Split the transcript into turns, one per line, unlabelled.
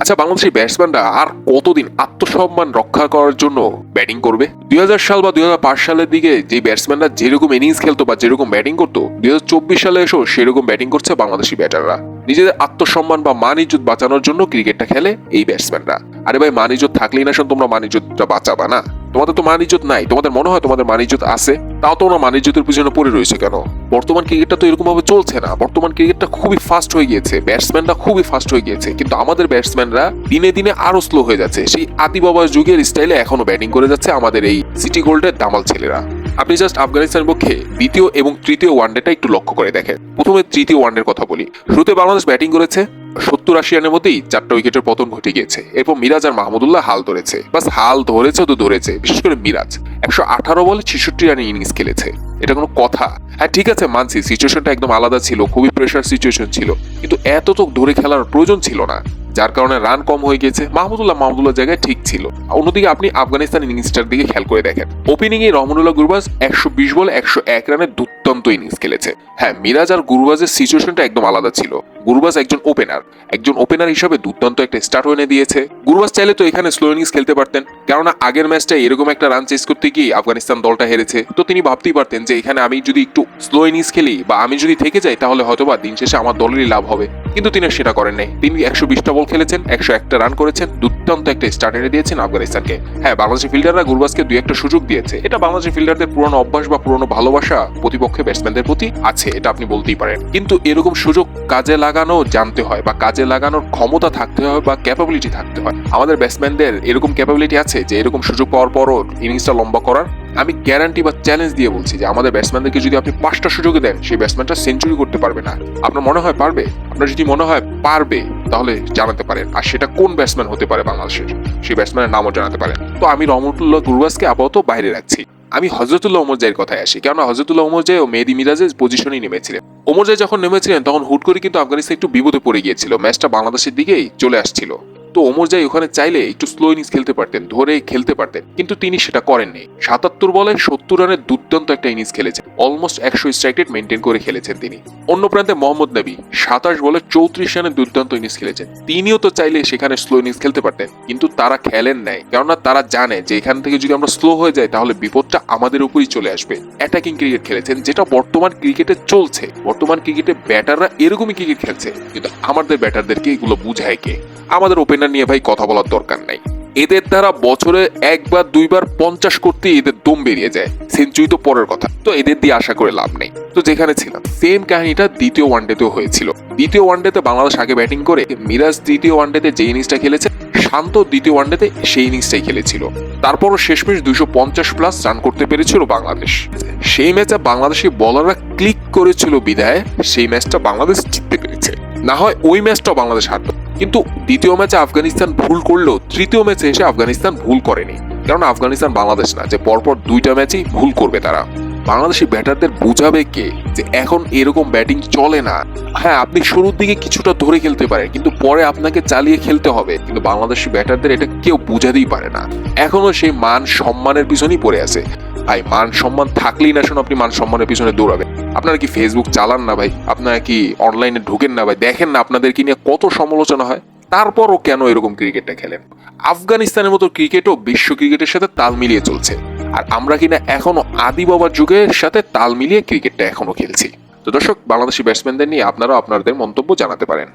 আচ্ছা বাংলাদেশের ব্যাটসম্যানরা আর কতদিন আত্মসম্মান রক্ষা করার জন্য ব্যাটিং করবে? দুই হাজার সাল বা দুই হাজার পাঁচ সালের দিকে যে ব্যাটসম্যানরা যেরকম ইনিংস খেলতো বা যেরকম ব্যাটিং করতো, দুই চব্বিশ সালে এসেও সেরকম ব্যাটিং করছে বাংলাদেশি ব্যাটাররা নিজেদের আত্মসম্মান বা মান ইজ্জত বাঁচানোর জন্য ক্রিকেটটা খেলে এই ব্যাটসম্যানরা আরে ভাই মান ইজ্জত থাকলেই না শোন, তোমরা মান ইজ্জতটা বাঁচাবা না? তোমাদের তো মান ইজ্জত নাই, তোমাদের মনে হয় তোমাদের মান ইজ্জত আছে? তাও তোমরা মান ইজ্জতের পিছনে পড়ে রয়েছে কেন? বর্তমান ক্রিকেটটা তো এরকম ভাবে চলছে না। বর্তমান ক্রিকেটটা খুবই ফাস্ট হয়ে গিয়েছে। ব্যাটসম্যানরা খুবই ফাস্ট হয়ে গিয়েছে। কিন্তু আমাদের ব্যাটসম্যানরা দিনে দিনে আরও স্লো হয়ে যাচ্ছে। সেই আদি বাবার যুগের স্টাইলে এখনও ব্যাটিং করে যাচ্ছে আমাদের এই সিটি গোল্ডের দামাল ছেলেরা। আপনি জাস্ট আফগানিস্তানের পক্ষে দ্বিতীয় এবং তৃতীয় ওয়ানডেটা একটু লক্ষ্য করে দেখেন। প্রথমে তৃতীয় ওয়ানডের কথা বলি। শুরুতে বাংলাদেশ ব্যাটিং করেছে। সত্তর আশি রানের মধ্যেই চারটা উইকেটের পতন ঘটে গিয়েছে। এরপর মিরাজ আর মাহমুদুল্লাহ হাল ধরেছে। বাস হাল ধরেছে তো ধরেছে, বিশেষ করে মিরাজ। একশো আঠারো বলে ছেষট্টি রানের ইনিংস খেলেছে। এটা কোনো কথা। হ্যাঁ ঠিক আছে, মানছি সিচুয়েশনটা একদম আলাদা ছিল, খুবই প্রেশার সিচুয়েশন ছিল। কিন্তু এত তো ধরে খেলার প্রয়োজন ছিল না। যার কারণে রান কম হয়ে গেছে। মাহমুদুল্লাহ মাহমুদুল্লাহ জায়গায় ঠিক ছিল। অন্যদিকে আপনি আফগানিস্তান ইনিংসটার দিকে খেয়াল করে দেখেন। ওপেনিং এ রহমানুল্লাহ গুরবাজ একশো বিশ বলে, একশো এক রানের দুর্দান্ত ইনিংস খেলেছে। হ্যাঁ মিরাজ আর গুরবাজের সিচুয়েশনটা একদম আলাদা ছিল। গুরবাজ একজন ওপেনার একজন ওপেনার হিসাবে দুর্দান্ত একটা স্টার্ট এনে দিয়েছে। গুরবাজ চাইলে তো এখানে স্লো ইনিংস খেলতে পারতেন। কেননা আগের ম্যাচটা এরকম একটা রান চেস করতে গিয়ে আফগানিস্তান দলটা হেরেছে। তো তিনি ভাবতেই পারতেন যে এখানে আমি যদি একটু স্লো ইনিংস খেলি বা আমি যদি থেকে যাই, তাহলে হয়তোবা দিন শেষে আমার দলেরই লাভ হবে। কিন্তু তিনি সেটা করেন নাই তিনি একশো বিশটা বল খেলেছেন, একশো একটা রান করেছেন, দুর্দান্ত একটা স্টার্ট এনে দিয়েছেন আফগানিস্তানকে। হ্যাঁ বাংলাদেশের ফিল্ডাররা গুরবাজকে দুই একটা সুযোগ দিয়েছে। এটা বাংলাদেশের ফিল্ডারদের পুরনো অভ্যাস বা পুরনো ভালোবাসা প্রতিপক্ষে ব্যাটসম্যানদের প্রতি আছে, এটা আপনি বলতেই পারেন। কিন্তু এরকম সুযোগ কাজে লাগানো জানতে হয় বা কাজে লাগানোর ক্ষমতা থাকতে হয় বা ক্যাপাবিলিটি থাকতে হয়। আমাদের ব্যাটসম্যানদের এরকম ক্যাপাবিলিটি আছে যে এরকম সুযোগ পাওয়ার পরও ইনিংসটা লম্বা করার আমি গ্যারান্টি বা চ্যালেঞ্জ দিয়ে বলছি যে আমাদের ব্যাটসম্যানদেরকে যদি আপনি পাঁচটা সুযোগে দেন, সেই ব্যাটসম্যানটা সেঞ্চুরি করতে পারবে না। আপনার মনে হয় পারবে? আপনার যদি মনে হয় পারবে, তাহলে জানাতে পারেন। আর সেটা কোন ব্যাটসম্যান হতে পারে বাংলাদেশের? সেই ব্যাটসম্যানের নামও জানাতে পারেন। তো আমি রহমতুল্লাহ গুরবাজকে আপাতত বাইরে রাখছি। আমি হজরতুল্লাহ ওমর জাইয়ের কথায় আসি। কেননা হজরতুল্লাহ ওমর জাই ও মেহেদি মিরাজের পজিশনেই নেমেছিলেন। ওমর জাই যখন নেমেছিলেন, তখন হুট করে কিন্তু আফগানিস্তান একটু বিপদে পড়ে গিয়েছিল। ম্যাচটা বাংলাদেশের দিকেই চলে আসছিল। তো ওমর জাই ওখানে চাইলে একটু স্লো ইনিংস খেলতে পারতেন ধরে খেলতে পারতেন। কিন্তু তিনি সেটা করেননি। সাতাত্তর বলে সত্তর রানের দুর্দান্ত একটা ইনিংস খেলেছেন। অলমোস্ট একশো স্ট্রাইক রেট মেনটেন করে খেলেছেন তিনি। অন্য প্রান্তে মোহাম্মদ নবী, সাতাশ বলে চৌত্রিশ রানের দুর্দান্ত ইনিংস খেলেছেন। তিনিও তো চাইলে সেখানে স্লো ইনিংস খেলতে পারতেন, কিন্তু তারা খেলেন নাই। কেননা তারা জানে যে এখান থেকে যদি আমরা স্লো হয়ে যাই, তাহলে বিপদটা আমাদের উপরই চলে আসবে। অ্যাটাকিং ক্রিকেট খেলেছেন, যেটা বর্তমান ক্রিকেটে চলছে। বর্তমান ক্রিকেটে ব্যাটাররা এরকমই ক্রিকেট খেলছে। কিন্তু আমাদের ব্যাটারদেরকে এগুলো বুঝায় কে? আমাদের ওপেনার নিয়ে ভাই কথা বলার দরকার নাই। এদের দ্বারা বছরে একবার, দুইবার, পঞ্চাশ করতে এদের দম বেরিয়ে যায়। সেঞ্চুরি তো পরের কথা। তো এদের দিয়ে আশা করে লাভ নেই। তো যেখানে ছিলাম সেম কাহিনীটা দ্বিতীয় ওয়ানডেতেও হয়েছিল। দ্বিতীয় ওয়ানডেতে বাংলাদেশ আগে ব্যাটিং করে, মিরাজ তৃতীয় ওয়ানডেতে যে ইনিংসটা খেলেছে, শান্ত দ্বিতীয় ওয়ানডেতে সেই ইনিংসটাই খেলেছিল। তারপরও শেষমেশ দুইশো পঞ্চাশ প্লাস রান করতে পেরেছিল বাংলাদেশ। সেই ম্যাচে বাংলাদেশি বলাররা ক্লিক করেছিল বিদায়, সেই ম্যাচটা বাংলাদেশ জিততে পেরেছে। না হয় ওই ম্যাচটাও বাংলাদেশ হারত। কিন্তু দ্বিতীয় ম্যাচে আফগানিস্তান ভুল করলেও তৃতীয় ম্যাচে এসে আফগানিস্তান ভুল করেনি। কারণ আফগানিস্তান বাংলাদেশ না, যে পরপর দুইটা ম্যাচেই ভুল করবে তারা। বাংলাদেশি ব্যাটারদের বুঝাবে কে যে এখন এরকম ব্যাটিং চলে না। হ্যাঁ আপনি শুরুর দিকে কিছুটা ধরে খেলতে পারেন, কিন্তু পরে আপনাকে চালিয়ে খেলতে হবে। কিন্তু বাংলাদেশি ব্যাটারদের এটা কেউ বুঝাতেই পারে না। এখনও সেই মান সম্মানের পিছনেই পড়ে আছে। ভাই, মান সম্মান থাকলেই না শুনো আপনি মান সম্মানের পিছনে দৌড়াবেন। আপনারা কি ফেসবুক চালান না ভাই? আপনারা কি অনলাইনে ঢুকেন না ভাই? দেখেন না আপনাদেরকে নিয়ে কত সমালোচনা হয়? তারপরও কেন এরকম ক্রিকেটটা খেলেন? আফগানিস্তানের মতো ক্রিকেটও বিশ্ব ক্রিকেটের সাথে তাল মিলিয়ে চলছে। আর আমরা কিনা এখনও আদি বাবার যুগের সাথে তাল মিলিয়ে ক্রিকেটটা এখনও খেলছি? তো দর্শক, বাংলাদেশি ব্যাটসম্যানদের নিয়ে আপনারা আপনাদের মন্তব্য জানাতে পারেন।